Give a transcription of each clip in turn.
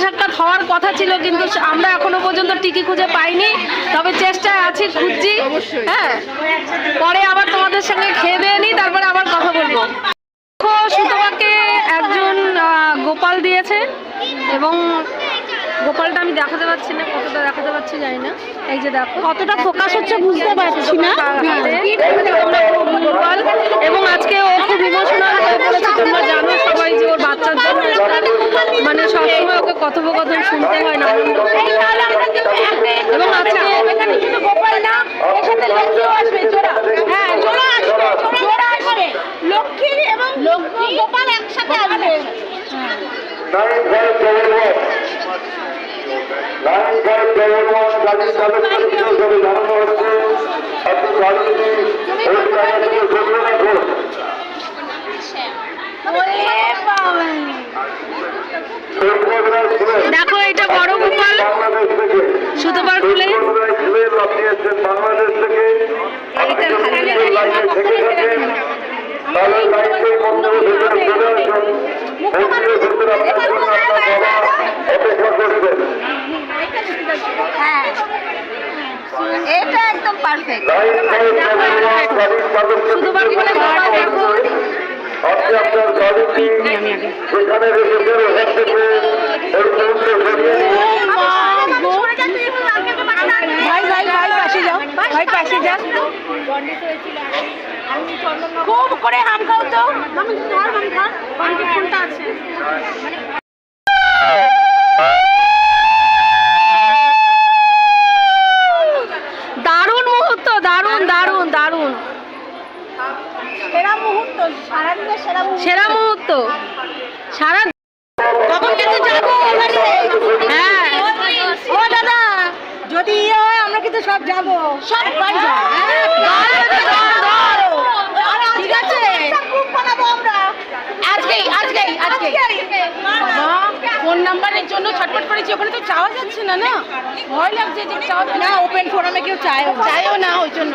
সাক্ষাৎ হওয়ার কথা ছিল কিন্তু আমরা এখনও পর্যন্ত টিকি খুঁজে পাইনি। তবে চেষ্টায় আছি খুঁজছি। হ্যাঁ। পরে আবার তোমাদের সঙ্গে খেয়ে দিয়ে নিই তারপরে আবার কথা বলব। একজন আহ, গোপাল দিয়েছে এবং গোপালটা আমি দেখাতে পারছি না কতটা দেখাতে পারছি জানি না। এই যে দেখো। কতটা ফোকাস হচ্ছে বুঝতে পারছি না গোপাল এবং আজকে ও খুব ইমোশনাল হয়ে পড়েছে তোমরা জানো সবাই যে ওর বাচ্চার জন্য একটা মানে ওকে কথোপকথন শুনতে হয় না। এবং আজকে গোপাল না এর সাথে আসবে হ্যাঁ জন্য আপনার বাবা অপেক্ষা করবেন হ্যাঁ এটা একদম পারফেক্ট সুতোবার খুলে দেখো। ভাই ভাই ভাই পাশে যাও। ভাই পাশে যাও। খুব করে হাম খাও তো। ফোনটা আছে। মুহূর্ত সারাদিনের সেরা মুহূর্ত সেরা মুহূর্ত সারা কখন কিন্তু যাব হ্যাঁ ও দাদা যদি ইয়ে হয় আমরা কিন্তু সব যাব সব বাড়ি যাব ঠিক আছে আজকেই আজকেই আজকেই ফোন নাম্বারের জন্য ছটফট করেছি ওখানে তো চাওয়া যাচ্ছে না না ভয় লাগছে যে চাওয়া না ওপেন ফোরামে কেউ চায় চায়ও না ওই জন্য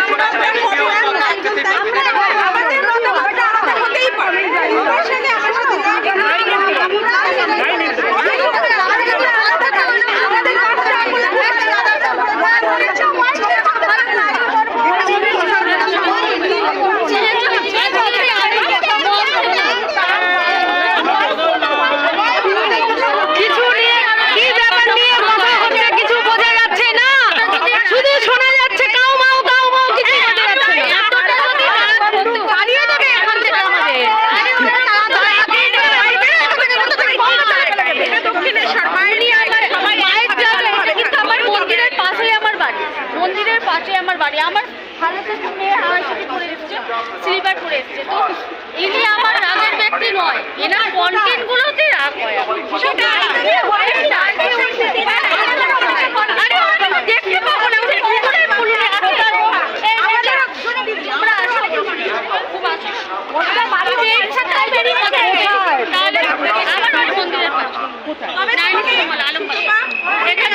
আমাদের মতামতটা আমাদের হতেই পারে ওর সাথে আমার সাথে না কিছু নিয়ে কি ব্যাপার নিয়ে কথা হচ্ছে কিছু বোঝা যাচ্ছে না শুধু শোনা যাচ্ছে কাউ মাউ কাউ মাউ কিছু বোঝা যাচ্ছে না দাঁড়িয়ে যাবে এখান থেকে আমাদের মায়ের যাবে কিন্তু আমার মন্দিরের পাশেই আমার বাড়ি মন্দিরের পাশে আমার বাড়ি আমার হালকা মেয়ে আমার সাথে পড়ে এসছে স্লিপার পরে এসছে তো ইনি আমার রাগের ব্যক্তি নয় এনার কন্টেন্ট গুলোতে রাগ হয় দেখতে পাবো না আমরা মন্দিরের পাশে আলমবাগ এখান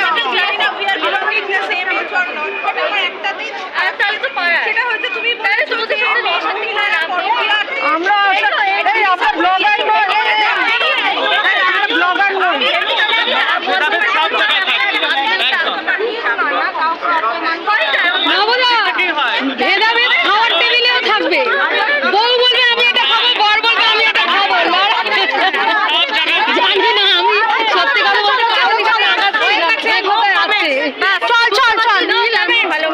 হ্যাঁ চল চল। চল ভালো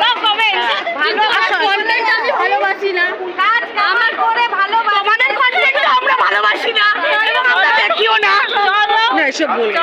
ভালোবাসি না। কাজ আমার করে ভালোবাসি। তোমাদের কন্টেন্ট আমরা ভালোবাসি না। এবং আমরা দেখিও না। না এসব বলি